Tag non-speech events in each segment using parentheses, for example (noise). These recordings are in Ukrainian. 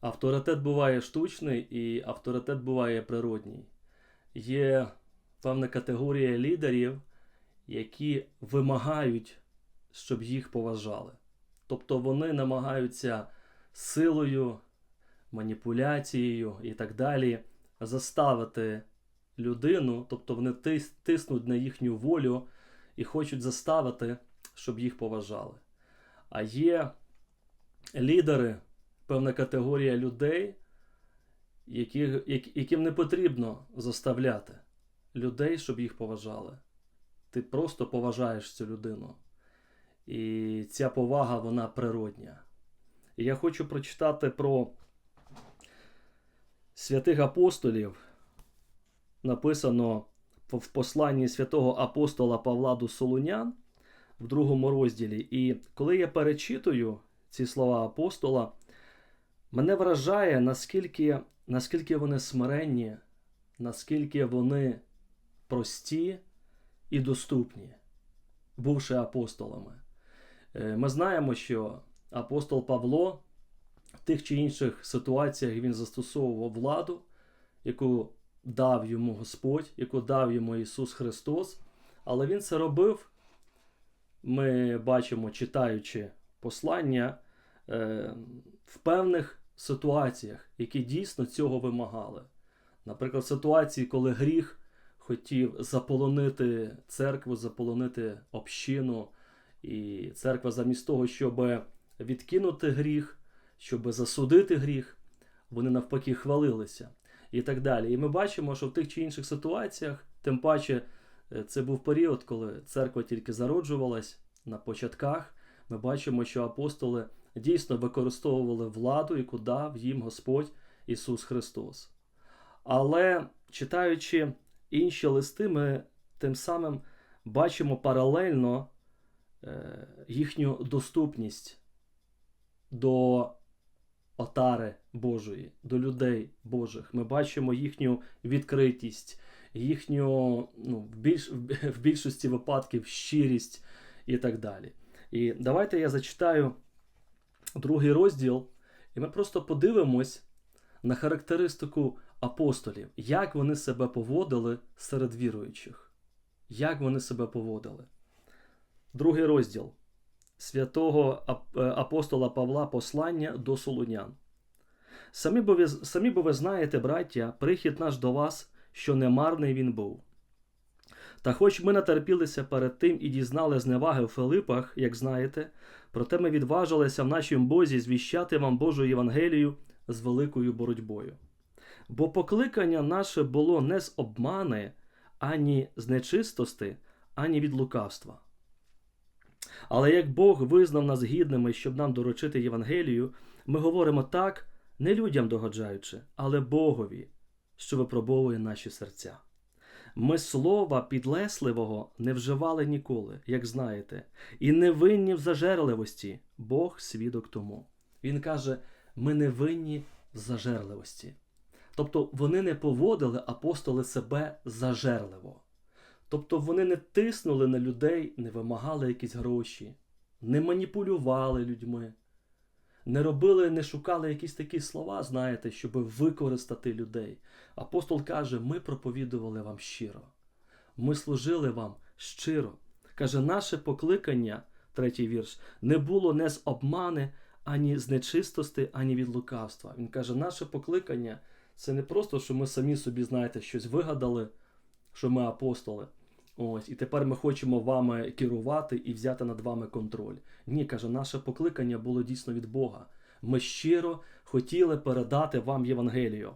Авторитет буває штучний і авторитет буває природній. Є певна категорія лідерів, які вимагають, щоб їх поважали. Тобто вони намагаються силою, маніпуляцією і так далі заставити людину, тобто вони тиснуть на їхню волю і хочуть заставити, щоб їх поважали. А є лідери, певна категорія людей, які, яким не потрібно заставляти людей, щоб їх поважали. Ти просто поважаєш цю людину. І ця повага, вона природня. І я хочу прочитати про святих апостолів. Написано в посланні святого апостола Павла до Солунян в другому розділі. І коли я перечитую ці слова апостола, мене вражає, наскільки, наскільки вони смиренні, наскільки вони прості і доступні, бувши апостолами. Е, Ми знаємо, що апостол Павло в тих чи інших ситуаціях він застосовував владу, яку дав йому Господь, яку дав йому Ісус Христос, але він це робив. Ми бачимо, читаючи послання е, в певних ситуаціях, які дійсно цього вимагали. Наприклад, в ситуації, коли гріх хотів заполонити церкву, заполонити общину, і церква замість того, щоб відкинути гріх, щоб засудити гріх, вони навпаки хвалилися і так далі. І ми бачимо, що в тих чи інших ситуаціях, тим паче, е, це був період, коли церква тільки зароджувалась на початках. Ми бачимо, що апостоли дійсно використовували владу, яку дав їм Господь Ісус Христос. Але читаючи інші листи, ми тим самим бачимо паралельно е, їхню доступність до отари Божої, до людей Божих. Ми бачимо їхню відкритість, їхню ну, в, більш, в більшості випадків щирість і так далі. І давайте я зачитаю другий розділ, і ми просто подивимось на характеристику апостолів, як вони себе поводили серед віруючих. Як вони себе поводили. Другий розділ святого е, апостола Павла послання до Солунян. Самі бо, ви, самі бо ви знаєте, браття, прихід наш до вас, що немарний він був. Та хоч ми натерпілися перед тим і дізнали зневаги в Филипах, як знаєте, проте ми відважилися в нашім Бозі звіщати вам Божу Євангелію з великою боротьбою. Бо покликання наше було не з обмани, ані з нечистости, ані від лукавства. Але як Бог визнав нас гідними, щоб нам доручити Євангелію, ми говоримо так, не людям догоджаючи, але Богові, що випробовує наші серця. Ми слова підлесливого не вживали ніколи, як знаєте, і не винні в зажерливості, Бог свідок тому. Він каже: ми не винні в зажерливості. Тобто вони не поводили апостоли себе зажерливо. Тобто вони не тиснули на людей, не вимагали якісь гроші, не маніпулювали людьми, не робили, не шукали якісь такі слова, знаєте, щоб використати людей. Апостол каже: ми проповідували вам щиро, ми служили вам щиро. Каже, наше покликання, третій вірш, не було не з обмани, ані з нечистости, ані від лукавства. Він каже, наше покликання це не просто, що ми самі собі, знаєте, щось вигадали, що ми апостоли. Ось, і тепер ми хочемо вами керувати і взяти над вами контроль. Ні, каже, наше покликання було дійсно від Бога. Ми щиро хотіли передати вам Євангелію.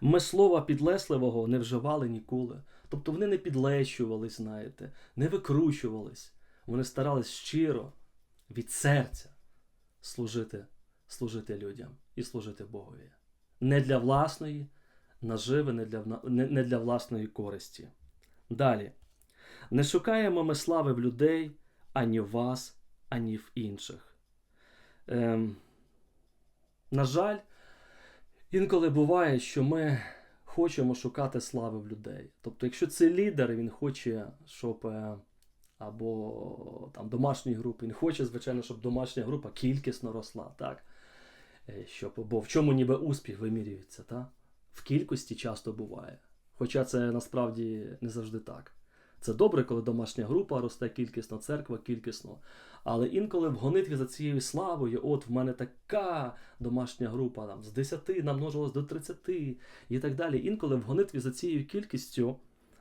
Ми слова підлесливого не вживали ніколи. Тобто вони не підлещувались, знаєте, не викручувались. Вони старались щиро від серця служити, служити людям і служити Богові. Не для власної наживи, не для, не, для власної користі. Далі. Не шукаємо ми слави в людей ані в вас, ані в інших. Ем, на жаль, інколи буває, що ми хочемо шукати слави в людей. Тобто, якщо це лідер, він хоче, щоб е, або там домашньої групи, він хоче, звичайно, щоб домашня група кількісно росла. Так? Е, Щоб, бо в чому ніби успіх вимірюється, та? в кількості часто буває. Хоча це насправді не завжди так. Це добре, коли домашня група росте кількісно, церква кількісно. Але інколи в гонитві за цією славою, от в мене така домашня група там, з 10 намножилась до 30 і так далі. Інколи в гонитві за цією кількістю,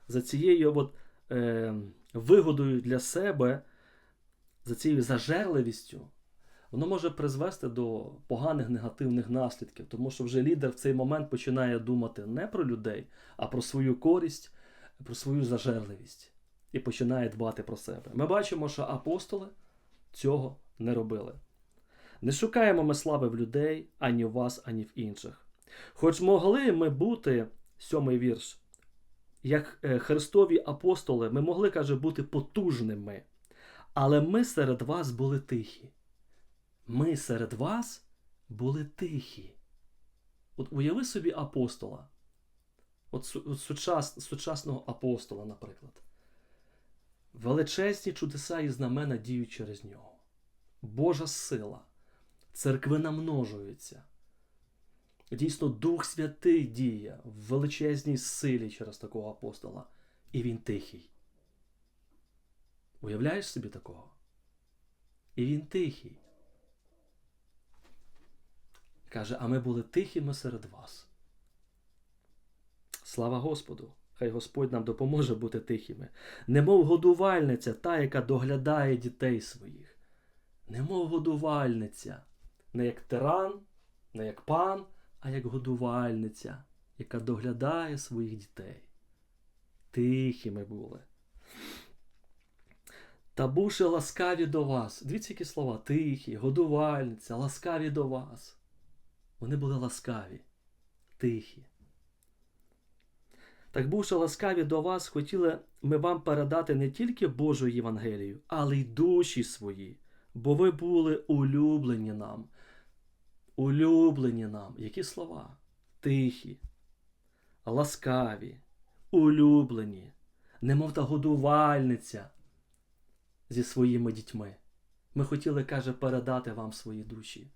за цією от, е, вигодою для себе, за цією зажерливістю, воно може призвести до поганих негативних наслідків, тому що вже лідер в цей момент починає думати не про людей, а про свою користь, про свою зажерливість і починає дбати про себе. Ми бачимо, що апостоли цього не робили. Не шукаємо ми слави в людей ані в вас, ані в інших. Хоч могли ми бути, сьомий вірш, як е, Христові апостоли, ми могли, каже, бути потужними, але ми серед вас були тихі. Ми серед вас були тихі. От уяви собі апостола, от, сучас, сучасного апостола, наприклад. Величезні чудеса і знамена діють через нього. Божа сила, церкви намножуються. Дійсно, Дух Святий діє в величезній силі через такого апостола, і він тихий. Уявляєш собі такого? І він тихий. Каже, а ми були тихими серед вас. Слава Господу! Хай Господь нам допоможе бути тихими. Немов годувальниця, та, яка доглядає дітей своїх. Немов годувальниця, не як тиран, не як пан, а як годувальниця, яка доглядає своїх дітей. Тихими були. Та бувши ласкаві до вас. Дивіться, які слова: тихі, годувальниця, ласкаві до вас. Вони були ласкаві, тихі. Так бувши ласкаві до вас, хотіли ми вам передати не тільки Божу Євангелію, але й душі свої, бо ви були улюблені нам. Улюблені нам. Які слова? Тихі, ласкаві, улюблені, немов та годувальниця зі своїми дітьми. Ми хотіли, каже, передати вам свої душі.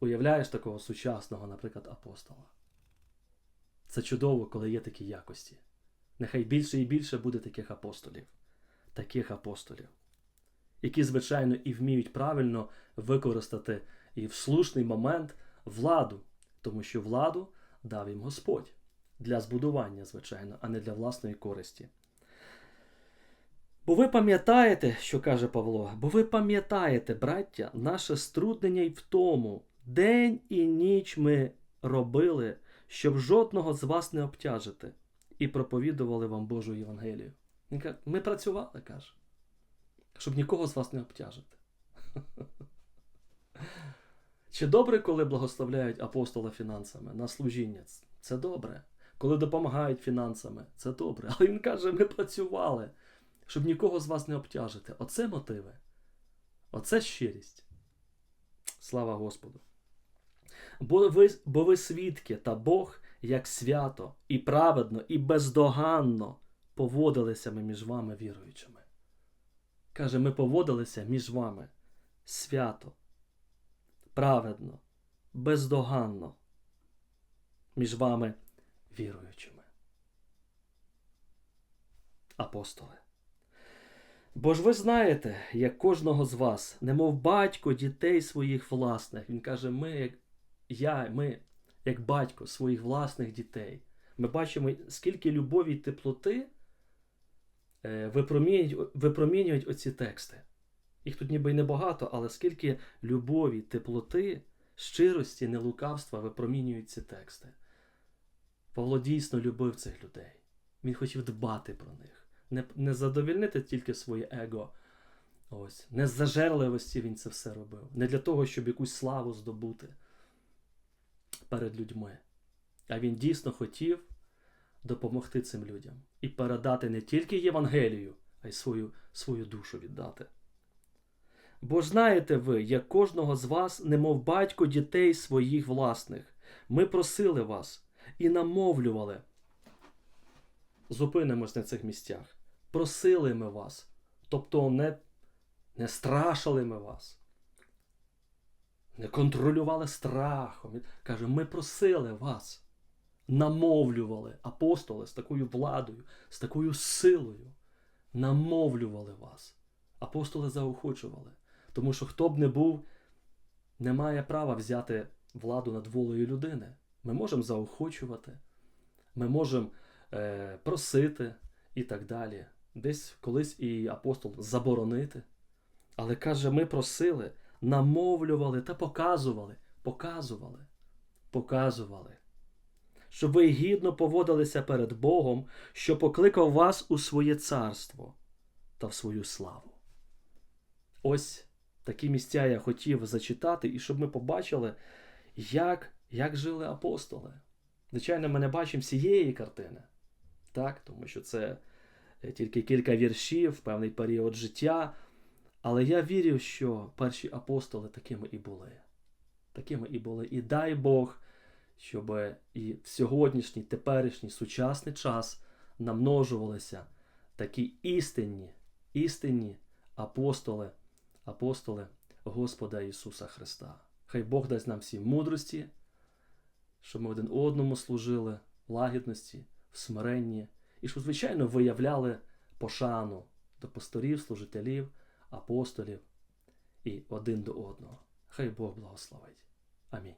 Уявляєш такого сучасного, наприклад, апостола. Це чудово, коли є такі якості. Нехай більше і більше буде таких апостолів, таких апостолів, які, звичайно, і вміють правильно використати і в слушний момент владу, тому що владу дав їм Господь для збудування, звичайно, а не для власної користі. Бо ви пам'ятаєте, що каже Павло, бо ви пам'ятаєте, браття, наше струднення й в тому, день і ніч ми робили, щоб жодного з вас не обтяжити, і проповідували вам Божу Євангелію. Він каже, ми працювали, каже, щоб нікого з вас не обтяжити. (laughs) Чи добре, коли благословляють апостола фінансами на служіння? Це добре. Коли допомагають фінансами, це добре. Але він каже, ми працювали, щоб нікого з вас не обтяжити. Оце мотиви. Оце щирість. Слава Господу. Бо ви, бо ви свідки та Бог, як свято, і праведно, і бездоганно поводилися ми між вами віруючими. Каже, ми поводилися між вами свято, праведно, бездоганно між вами віруючими. Апостоли. Бо ж ви знаєте, як кожного з вас, немов батько дітей своїх власних. Він каже, ми, як я, ми, як батько своїх власних дітей. Ми бачимо, скільки любові й теплоти е, випромінюють, випромінюють оці тексти. Їх тут ніби й небагато, але скільки любові, теплоти, щирості, нелукавства випромінюють ці тексти. Павло дійсно любив цих людей. Він хотів дбати про них, не, не задовільнити тільки своє его. Ось, не з зажерливості він це все робив. Не для того, щоб якусь славу здобути перед людьми. А він дійсно хотів допомогти цим людям і передати не тільки Євангелію, а й свою, свою душу віддати. Бо знаєте ви, як кожного з вас, немов батько дітей своїх власних, ми просили вас і намовлювали. Зупинимось на цих місцях. Просили ми вас, тобто не, не страшили ми вас, не контролювали страхом. Каже, ми просили вас, намовлювали апостоли з такою владою, з такою силою, намовлювали вас. Апостоли заохочували. Тому що хто б не був, не має права взяти владу над волею людини. Ми можемо заохочувати, ми можемо е, просити і так далі. Десь колись і апостол заборонити. Але каже, ми просили, намовлювали та показували, показували, показували, щоб ви гідно поводилися перед Богом, що покликав вас у своє царство та в свою славу. Ось такі місця я хотів зачитати, і щоб ми побачили, як, як жили апостоли. Звичайно, ми не бачимо всієї картини, так? тому що це е, тільки кілька віршів, певний період життя. Але я вірю, що перші апостоли такими і були. Такими і були. І дай Бог, щоб і в сьогоднішній, теперішній, сучасний час намножувалися такі істинні, істинні апостоли, апостоли Господа Ісуса Христа. Хай Бог дасть нам всім мудрості, щоб ми один одному служили в лагідності, в смиренні, і щоб, звичайно, виявляли пошану до пасторів, служителів, апостолів і один до одного. Хай Бог благословить. Амінь.